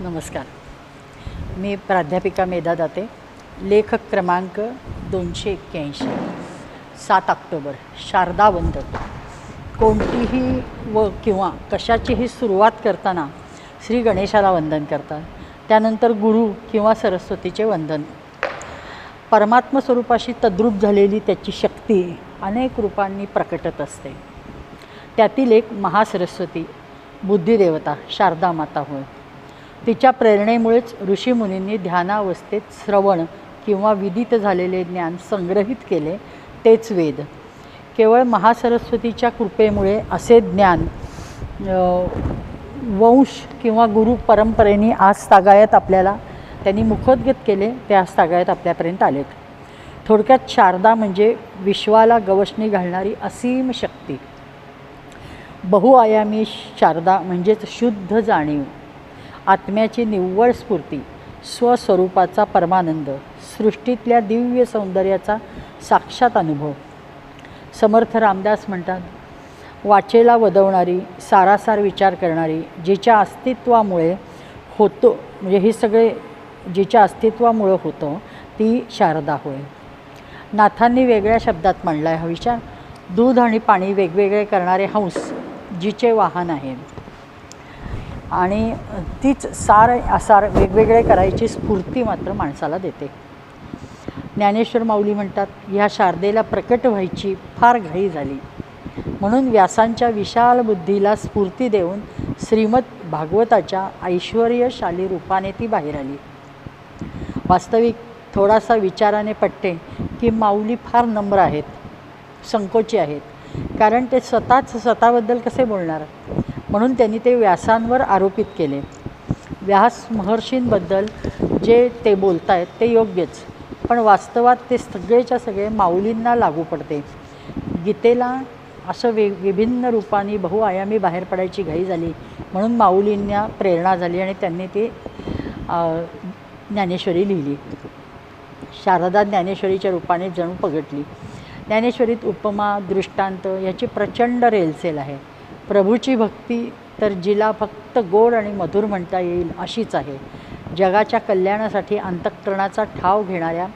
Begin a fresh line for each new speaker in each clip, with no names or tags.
नमस्कार. मी प्राध्यापिका मेधा दाते. लेखक क्रमांक दोनशे एक्क्याऐंशी. सात ऑक्टोबर शारदा वंदन. कोणतीही व किंवा कशाचीही सुरुवात करताना श्री गणेशाला वंदन करतात त्यानंतर गुरु किंवा सरस्वतीचे वंदन. परमात्म स्वरूपाशी तद्रूप झालेली त्याची शक्ती अनेक रूपांनी प्रकटत असते. त्यातील एक महासरस्वती बुद्धिदेवता शारदा माता होय. तिच्या प्रेरणेमुळेच ऋषीमुनींनी ध्यानावस्थेत श्रवण किंवा विदित झालेले ज्ञान संग्रहित केले तेच वेद. केवळ महासरस्वतीच्या कृपेमुळे असे ज्ञान वंश किंवा गुरु परंपरेने आज तागायत आपल्याला त्यांनी मुखोद्गत केले ते आज तागायत आपल्यापर्यंत आलेत. थोडक्यात शारदा म्हणजे विश्वाला गवसणी घालणारी असीम शक्ती. बहुआयामी शारदा म्हणजेच शुद्ध जाणीव. आत्म्याची निव्वळ स्फूर्ती स्वस्वरूपाचा परमानंद सृष्टीतल्या दिव्य सौंदर्याचा साक्षात अनुभव. समर्थ रामदास म्हणतात वाचेला वदवणारी सारासार विचार करणारी जिच्या अस्तित्वामुळे होतो म्हणजे हे सगळे जिच्या अस्तित्वामुळं होतं ती शारदा होय. नाथांनी वेगळ्या शब्दात मांडला आहे हा विचार. दूध आणि पाणी वेगवेगळे करणारे हंस जिचे वाहन आहे. आणि तीच सार सार वेगवेगळे करायची स्फूर्ती मात्र माणसाला देते. ज्ञानेश्वर माऊली म्हणतात ह्या शारदेला प्रकट व्हायची फार घाई झाली. म्हणून व्यासांच्या विशाल बुद्धीला स्फूर्ती देऊन श्रीमद भागवताच्या ऐश्वर्यशाली रूपाने ती बाहेर आली. वास्तविक थोडासा विचाराने पटते की माऊली फार नम्र आहेत संकोची आहेत. कारण ते स्वतःच स्वतःबद्दल कसे बोलणार? म्हणून त्यांनी ते व्यासांवर आरोपित केले. व्यास महर्षींबद्दल जे ते बोलत आहेत ते योग्यच पण वास्तवात ते सगळेच्या सगळे माऊलींना लागू पडते. गीतेला असं वे विभिन्न रूपाने बहुआयामी बाहेर पडायची घाई झाली म्हणून माऊलींना प्रेरणा झाली आणि त्यांनी ती ज्ञानेश्वरी लिहिली. शारदा ज्ञानेश्वरीच्या रूपाने जणू पगटली. ज्ञानेश्वरीत उपमा दृष्टांत याची प्रचंड रेलसेल आहे. प्रभूची भक्ती तर जिला फक्त गोड आणि मधुर म्हणता येईल अशीच आहे. जगाच्या कल्याणासाठी अंतःकरणाचा ठाव घेणाऱ्या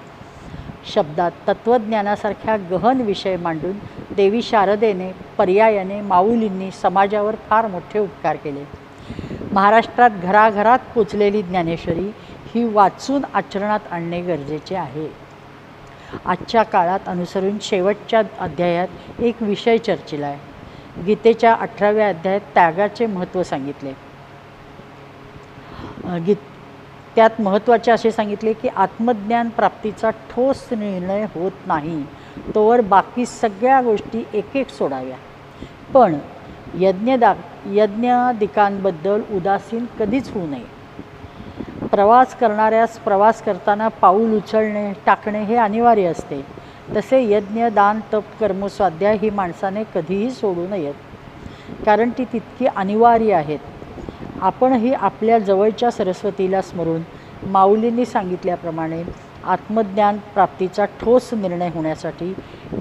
शब्दात तत्त्वज्ञानासारख्या गहन विषय मांडून देवी शारदेने पर्यायाने माऊलींनी समाजावर फार मोठे उपकार केले. महाराष्ट्रात घराघरात पोचलेली ज्ञानेश्वरी ही वाचून आचरणात आणणे गरजेचे आहे. आजच्या काळात अनुसरून शेवटच्या अध्यायात एक विषय चर्चेला आहे. गीतेच्या अठराव्या अध्यायात त्यागाचे महत्त्व सांगितले. गीत त्यात महत्त्वाचे असे सांगितले की आत्मज्ञान प्राप्तीचा ठोस निर्णय होत नाही तोवर बाकी सगळ्या गोष्टी एक एक सोडाव्या. पण यज्ञदा यज्ञदिकांबद्दल उदासीन कधीच होऊ नये. प्रवास करणाऱ्यास प्रवास करताना पाऊल उचलणे टाकणे हे अनिवार्य असते. तसे यज्ञ दान तप कर्म स्वाध्याय ही माणसाने कधीही सोडू नयेत. कारण ती तितकी अनिवार्य आहेत. आपणही आपल्या जवळच्या सरस्वतीला स्मरून माऊलींनी सांगितल्याप्रमाणे आत्मज्ञान प्राप्तीचा ठोस निर्णय होण्यासाठी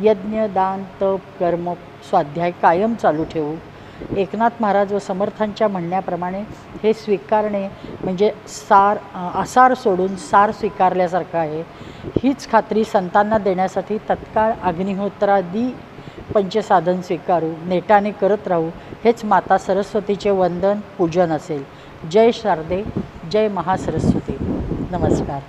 यज्ञ दान तप कर्म स्वाध्याय कायम चालू ठेवू. एकनाथ महाराज व समर्थांच्या म्हणण्याप्रमाणे हे स्वीकारणे म्हणजे सार आसार सोडून सार स्वीकारल्यासारखं आहे. हीच खात्री संतांना देण्यासाठी तत्काळ अग्निहोत्रादी पंचसाधन स्वीकारू नेटाने करत राहू हेच माता सरस्वतीचे वंदन पूजन असेल. जय शारदे जय महासरस्वती. नमस्कार.